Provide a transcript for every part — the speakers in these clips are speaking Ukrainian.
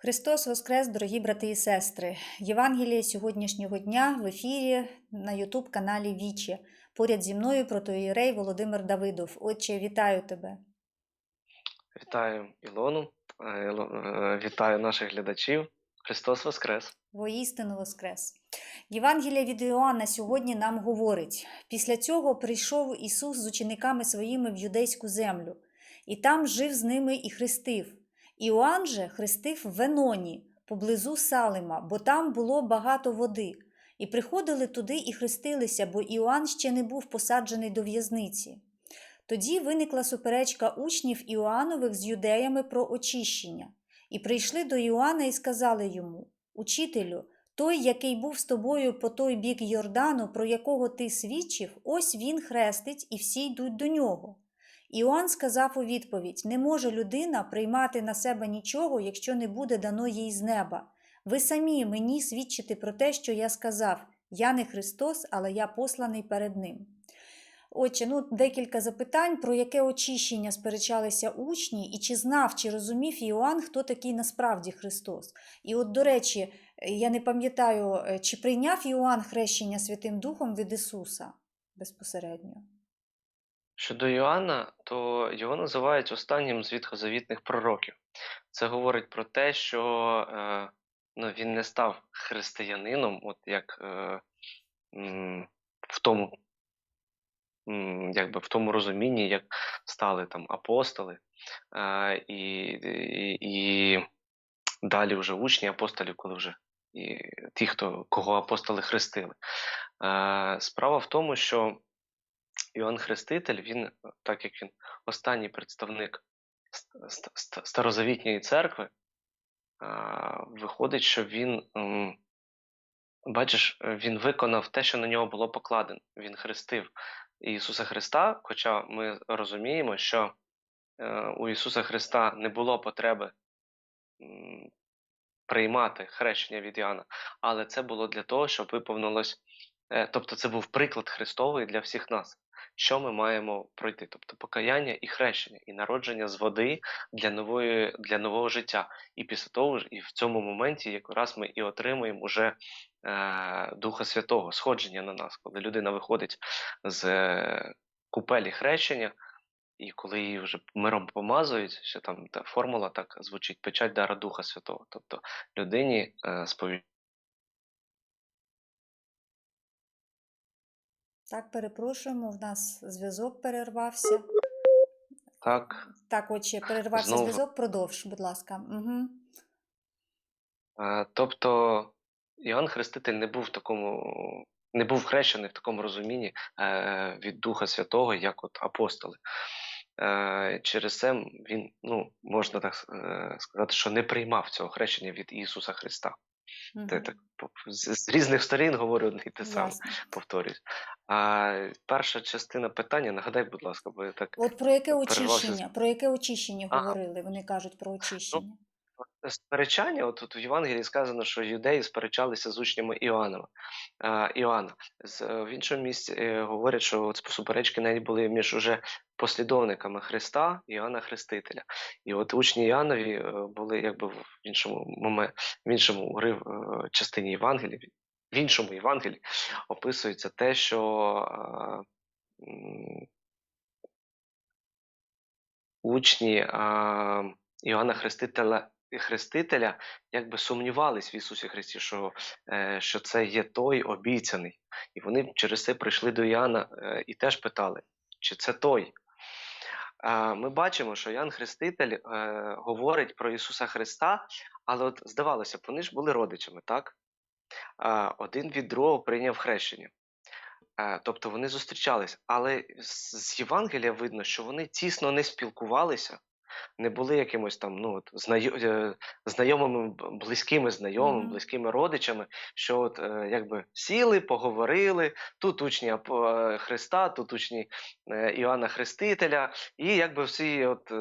Христос Воскрес, дорогі брати і сестри! Євангеліє сьогоднішнього дня в ефірі на Ютуб каналі Вічі. Поряд зі мною протоїрей Володимир Давидов. Отче, вітаю тебе. Вітаю Ілону, е, е, вітаю наших глядачів. Христос Воскрес! Воістину Воскрес. Євангелія від Іоанна сьогодні нам говорить: після цього прийшов Ісус з учениками своїми в юдейську землю, і там жив з ними і хрестив. Іоанн же хрестив в Веноні, поблизу Салима, бо там було багато води. І приходили туди і хрестилися, бо Іоанн ще не був посаджений до в'язниці. Тоді виникла суперечка учнів Іоаннових з юдеями про очищення. І прийшли до Іоанна і сказали йому: Учителю, той, який був з тобою по той бік Йордану, про якого ти свідчив, ось він хрестить, і всі йдуть до нього. Іоанн сказав у відповідь: Не може людина приймати на себе нічого, якщо не буде дано їй з неба. Ви самі мені свідчите про те, що я сказав: Я не Христос, але я посланий перед ним. Отже, ну декілька запитань, про яке очищення сперечалися учні, і чи знав, чи розумів Іоанн, хто такий насправді Христос. І от, до речі, я не пам'ятаю, е, чи прийняв Іоанн хрещення Святим Духом від Ісуса безпосередньо. Щодо Йоанна, то його називають останнім з відхозавітних пророків. Це говорить про те, що е, ну, він не став християнином, от як е, в тому, якби в тому розумінні, як стали там апостоли, е, і, і, і далі вже учні апостолів, коли вже і ті, хто кого апостоли хрестили. Е, справа в тому, що Іоанн Хреститель, він, так як він останній представник ст- ст- ст- старозавітньої церкви, виходить, що він, бачиш, е, він виконав те, що на нього було покладено. Він хрестив Ісуса Христа, хоча ми розуміємо, що е, у Ісуса Христа не було потреби приймати хрещення від Іоанна, але це було для того, щоб виповнилось, е, тобто це був приклад Христовий для всіх нас що ми маємо пройти, тобто покаяння і хрещення, і народження з води для нової для нового життя. І після того ж, і в цьому моменті якраз ми і отримуємо уже е, Духа Святого, сходження на нас, коли людина виходить з е, купелі хрещення. І коли її вже миром помазують, що там та формула так звучить печать дара Духа Святого. Тобто людині е, сповідь Так, перепрошуємо, в нас зв'язок перервався. так, Так, отче, перервався Знову. зв'язок, продовж, будь ласка. Угу. Е, Тобто Іоанн Хреститель не був в такому, не був хрещений в такому розумінні е, від Духа Святого, як от апостоли. Е, Через це він, ну, можна так е, сказати, що не приймав цього хрещення від Ісуса Христа. Це так по- з, з різних сторін говорю одне і те саме, повторюсь. А перша частина питання, нагадай, будь ласка, бо я так От про яке очищення? Про яке очищення Ага. говорили? Вони кажуть про очищення. Сперечання, от тут в Євангелії сказано, що юдеї сперечалися з учнями Іоанна. Е, Іоанна. З, е, в іншому місці е, говорять, що от суперечки навіть були між уже послідовниками Христа Іоанна Хрестителя. І от учні Іоаннові е, були якби в іншому в іншому е, частині Євангелії, в іншому Євангелії описується те, що е, учні е, Іоанна Хрестителя Хрестителя якби сумнівались в Ісусі Христі, що, е, що це є той обіцяний. І вони через це прийшли до Іоанна е, і теж питали, чи це той. Ми бачимо, що Іоанн Хреститель е, говорить про Ісуса Христа, але от здавалося б, вони ж були родичами, так? Один від другого прийняв хрещення. Тобто вони зустрічались, але з Євангелія видно, що вони тісно не спілкувалися, не були якимось там ну, от, е, знайомими, близькими знайомими, Мгм. близькими родичами, що от, е, якби сіли, поговорили, тут учні е, Христа, тут учні Іоанна Хрестителя, і якби всі от,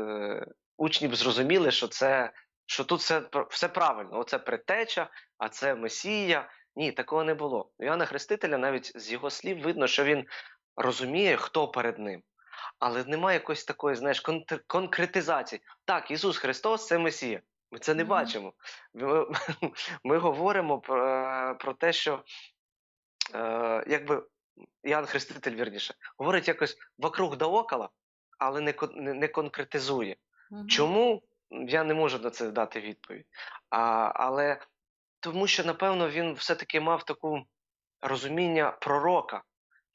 учні б зрозуміли, що це. Що тут все, все правильно, оце предтеча, а це Месія. Ні, такого не було. Іоанна Хрестителя навіть з його слів видно, що він розуміє, хто перед ним. Але немає якоїсь такої, знаєш, кон- конкретизації. Так, Ісус Христос це Месія. Ми це не Мгм. бачимо. Ми, ми говоримо про, про те, що е, якби Іоанн Хреститель, вірніше, говорить якось вокруг да около, але не, не, не конкретизує. Мгм. Чому? Я не можу на це дати відповідь. А, але тому що, напевно, він все-таки мав таку розуміння пророка,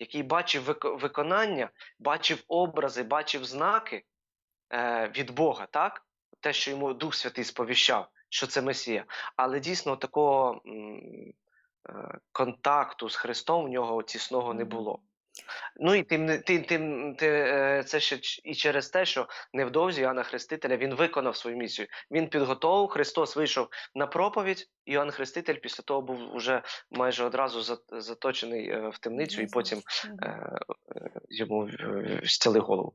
який бачив виконання, бачив образи, бачив знаки е, від Бога, так? Те, що йому Дух Святий сповіщав, що це Месія. Але дійсно такого е, контакту з Христом в нього тісного не було. Ну і тим, не- тим, тим, ти, е, це ще і через те, що невдовзі Іоанна Хрестителя він виконав свою місію. Він підготовив, Христос вийшов на проповідь. Іоанн Хреститель після того був уже майже одразу заточений е, в темницю, і потім е, йому зняли голову.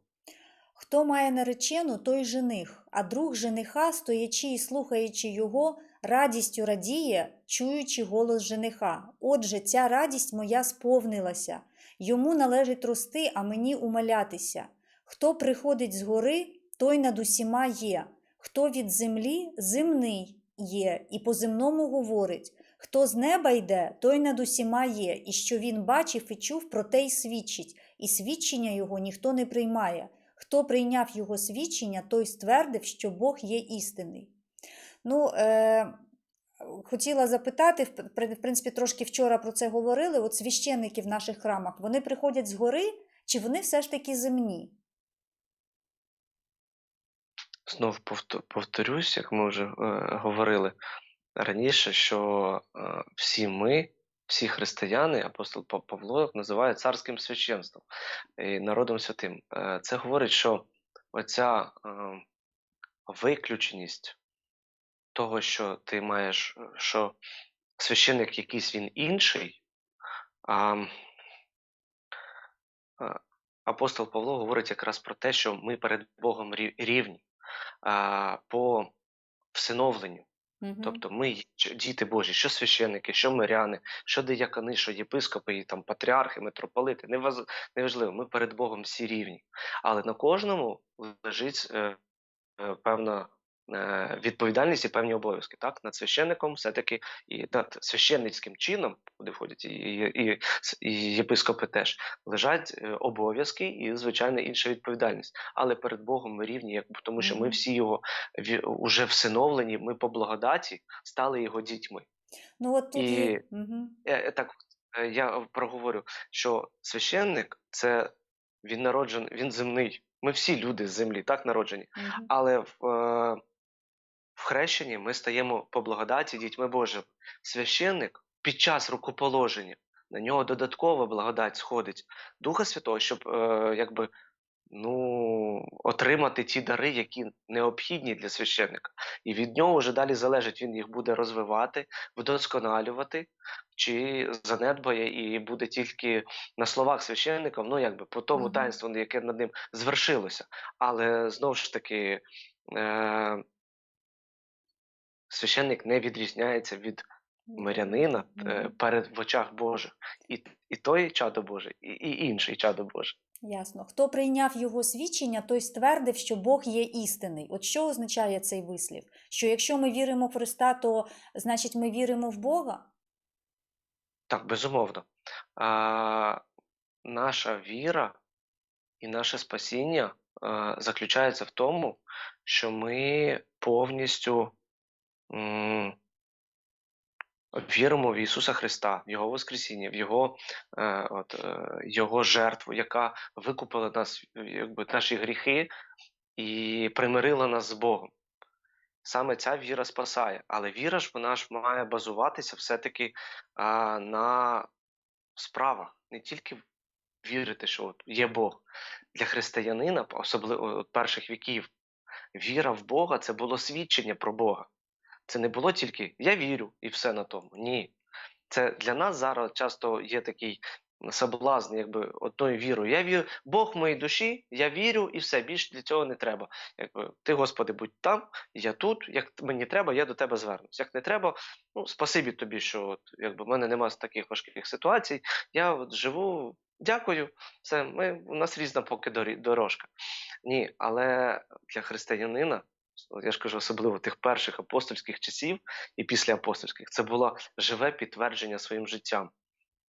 Хто має наречену, той жених, а друг жениха, стоячи і слухаючи його, радістю радіє, чуючи голос жениха. Отже, ця радість моя сповнилася. Йому належить рости, а мені умалятися. Хто приходить з гори, той над усіма є. Хто від землі земний є, і по земному говорить. Хто з неба йде, той над усіма є, і що він бачив і чув, про те й свідчить, і свідчення його ніхто не приймає. Хто прийняв його свідчення, той ствердив, що Бог є істинний. Ну, е, хотіла запитати, в принципі, трошки вчора про це говорили. От священники в наших храмах, вони приходять з гори, чи вони все ж таки земні? Знов повторюсь, як ми вже е, говорили раніше, що е, всі ми, всі християни, апостол Павло називає царським священством і народом святим. Е, це говорить, що оця е, виключеність того, що ти маєш, е, що священник якийсь він інший. А, апостол Павло говорить якраз про те, що ми перед Богом рівні а, по всиновленню. Мгм. Тобто ми діти Божі, що священники, що миряни, що диякони, що єпископи, і там патріархи, митрополити, неважливо, ми перед Богом всі рівні. Але на кожному лежить е, е, певна відповідальність і певні обов'язки. Так? Над священником все-таки і над священницьким чином, куди входять і, і, і, і єпископи теж, лежать е, обов'язки і, звичайно, інша відповідальність. Але перед Богом ми рівні, як, тому що ми всі його уже всиновлені, ми по благодаті стали його дітьми. Ну, от тут І-. Мгм. Е, е, Так, е, я проговорю, що священник це він народжений, він земний. Ми всі люди з землі, так народжені. Мгм. Але в, е, в хрещенні ми стаємо по благодаті дітьми Божими. Священник під час рукоположення на нього додаткова благодать сходить Духа Святого, щоб е, якби, ну, отримати ті дари, які необхідні для священника. І від нього вже далі залежить, він їх буде розвивати, вдосконалювати, чи занедбає і буде тільки на словах священником, ну якби по тому Мгм. таїнству, яке над ним звершилося. Але знову ж таки, е, священник не відрізняється від мирянина е, перед в очах Божих. І, і той чадо Боже, і, і інший чадо Боже. Ясно. Хто прийняв його свідчення, той ствердив, що Бог є істинний. От що означає цей вислів? Що якщо ми віримо в Христа, то значить ми віримо в Бога? Так, безумовно. А, наша віра і наше спасіння а, заключається в тому, що ми повністю віримо в Ісуса Христа, в Його Воскресіння, в Його, е, от, е, Його жертву, яка викупила нас, якби, наші гріхи і примирила нас з Богом. Саме ця віра спасає. Але віра ж вона ж має базуватися все-таки а, на справах, не тільки вірити, що от є Бог. Для християнина, особливо от перших віків, віра в Бога це було свідчення про Бога. Це не було тільки я вірю і все на тому. Ні. Це для нас зараз часто є такий соблазн, якби одною вірою. Я вірю, Бог моїй душі, я вірю і все, більше для цього не треба. Якби ти, Господи, будь там, я тут. Як мені треба, я до тебе звернусь. Як не треба, ну спасибі тобі, що от, якби в мене немає таких важких ситуацій. Я от живу, дякую. Все, ми у нас різна поки дорожка. Ні, але для християнина я ж кажу, особливо тих перших апостольських часів і після апостольських, це було живе підтвердження своїм життям,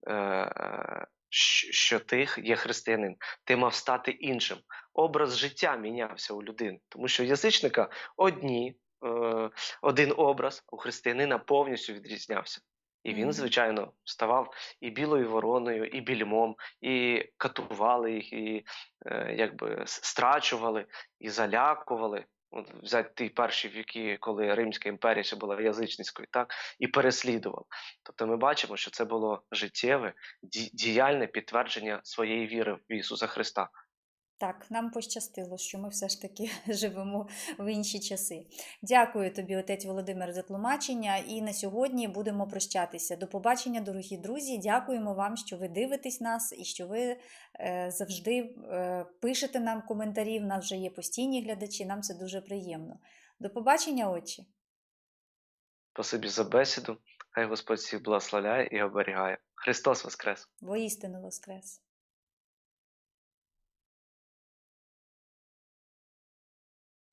е, що ти є християнин, ти мав стати іншим. Образ життя мінявся у людини, тому що у язичника одні, е, один образ, у християнина повністю відрізнявся. І він, звичайно, ставав і білою вороною, і більмом, і катували їх, і е, якби страчували, і залякували. От взяти ті перші віки, коли Римська імперія ще була язичницькою, так, і переслідував. Тобто ми бачимо, що це було життєве, ді- діяльне підтвердження своєї віри в Ісуса Христа. Так, нам пощастило, що ми все ж таки живемо в інші часи. Дякую тобі, отець Володимир, за тлумачення. І на сьогодні будемо прощатися. До побачення, дорогі друзі. Дякуємо вам, що ви дивитесь нас і що ви е, завжди е, пишете нам коментарі. В нас вже є постійні глядачі. Нам це дуже приємно. До побачення, отче. Спасибі за бесіду. Хай Господь всіх благословляє і оберігає. Христос Воскрес! Воістину воскрес!